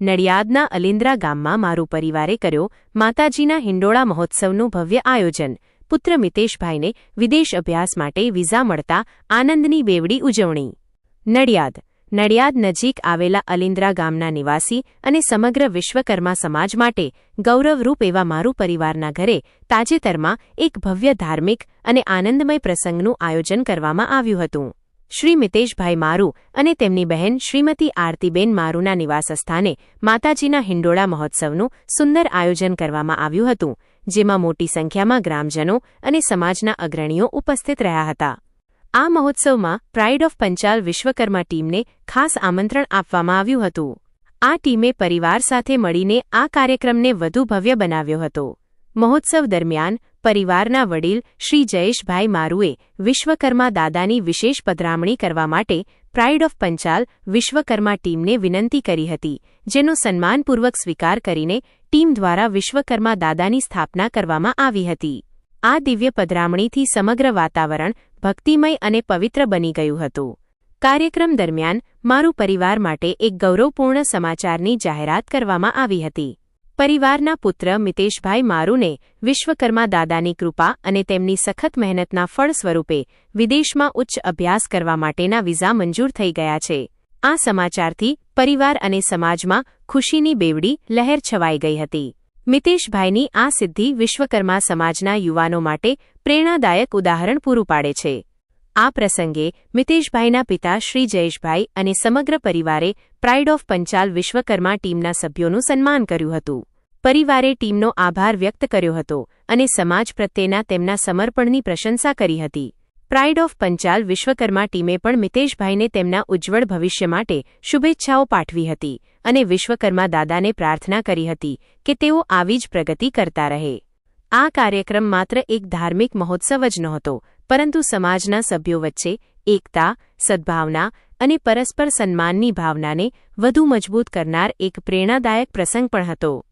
નડિયાદના અલિન્દ્રા ગામમાં મારું પરિવારે કર્યો માતાજીના હિંડોળા મહોત્સવનું ભવ્ય આયોજન. પુત્ર મિતેશભાઈને વિદેશ અભ્યાસ માટે વિઝા મળતા આનંદની બેવડી ઉજવણી. નડિયાદ. નડિયાદ નજીક આવેલા અલિન્દ્રા ગામના નિવાસી અને સમગ્ર વિશ્વકર્મા સમાજ માટે ગૌરવરૂપ એવા મારું પરિવારના ઘરે તાજેતરમાં એક ભવ્ય ધાર્મિક અને આનંદમય પ્રસંગનું આયોજન કરવામાં આવ્યું હતું. શ્રી મિતેશભાઈ મારુ અને તેમની બહેન શ્રીમતી આરતીબેન મારુના નિવાસસ્થાને માતાજીના હિંડોળા મહોત્સવનું સુંદર આયોજન કરવામાં આવ્યું હતું, જેમાં મોટી સંખ્યામાં ગ્રામજનો અને સમાજના અગ્રણીઓ ઉપસ્થિત રહ્યા હતા. આ મહોત્સવમાં પ્રાઇડ ઓફ પંચાલ વિશ્વકર્મા ટીમને ખાસ આમંત્રણ આપવામાં આવ્યું હતું. આ ટીમે પરિવાર સાથે મળીને આ કાર્યક્રમને વધુ ભવ્ય બનાવ્યો હતો. મહોત્સવ દરમિયાન પરિવારના વડીલ શ્રી જયેશભાઈ મારુએ વિશ્વકર્મા દાદાની વિશેષ પધરામણી કરવા માટે પ્રાઇડ ઓફ પંચાલ વિશ્વકર્મા ટીમને વિનંતી કરી હતી, જેનો સન્માનપૂર્વક સ્વીકાર કરીને ટીમ દ્વારા વિશ્વકર્મા દાદાની સ્થાપના કરવામાં આવી હતી. આ દિવ્ય પધરામણીથી સમગ્ર વાતાવરણ ભક્તિમય અને પવિત્ર બની ગયું હતું. કાર્યક્રમ દરમિયાન મારું પરિવાર માટે એક ગૌરવપૂર્ણ સમાચારની જાહેરાત કરવામાં આવી હતી. પરિવારના પુત્ર મિતેશભાઈ મારુને વિશ્વકર્મા દાદાની કૃપા અને તેમની સખત મહેનતના ફળ સ્વરૂપે વિદેશમાં ઉચ્ચ અભ્યાસ કરવા માટેના વિઝા મંજૂર થઈ ગયા છે. આ સમાચારથી પરિવાર અને સમાજમાં ખુશીની બેવડી લહેર છવાઈ ગઈ હતી. મિતેશભાઈની આ સિદ્ધિ વિશ્વકર્મા સમાજના યુવાનો માટે પ્રેરણાદાયક ઉદાહરણ પૂરું પાડે છે. આ પ્રસંગે મિતેશભાઈના પિતા શ્રી જયેશભાઈ અને સમગ્ર પરિવારે પ્રાઇડ ઓફ પંચાલ વિશ્વકર્મા ટીમના સભ્યોનું સન્માન કર્યું હતું. પરિવારે ટીમનો આભાર વ્યક્ત કર્યો હતો અને સમાજ પ્રત્યેના તેમના સમર્પણની પ્રશંસા કરી હતી. પ્રાઇડ ઓફ પંચાલ વિશ્વકર્મા ટીમે પણ મિતેશભાઈને તેમના ઉજ્જવળ ભવિષ્ય માટે શુભેચ્છાઓ પાઠવી હતી અને વિશ્વકર્મા દાદાને પ્રાર્થના કરી હતી કે તેઓ આવી જ પ્રગતિ કરતા રહે. આ કાર્યક્રમ માત્ર એક ધાર્મિક મહોત્સવ જ નહોતો, પરંતુ સમાજના સભ્યો વચ્ચે એકતા, સદ્ભાવના અને પરસ્પર સન્માનની ભાવનાને વધુ મજબૂત કરનાર એક પ્રેરણાદાયક પ્રસંગ પણ હતો.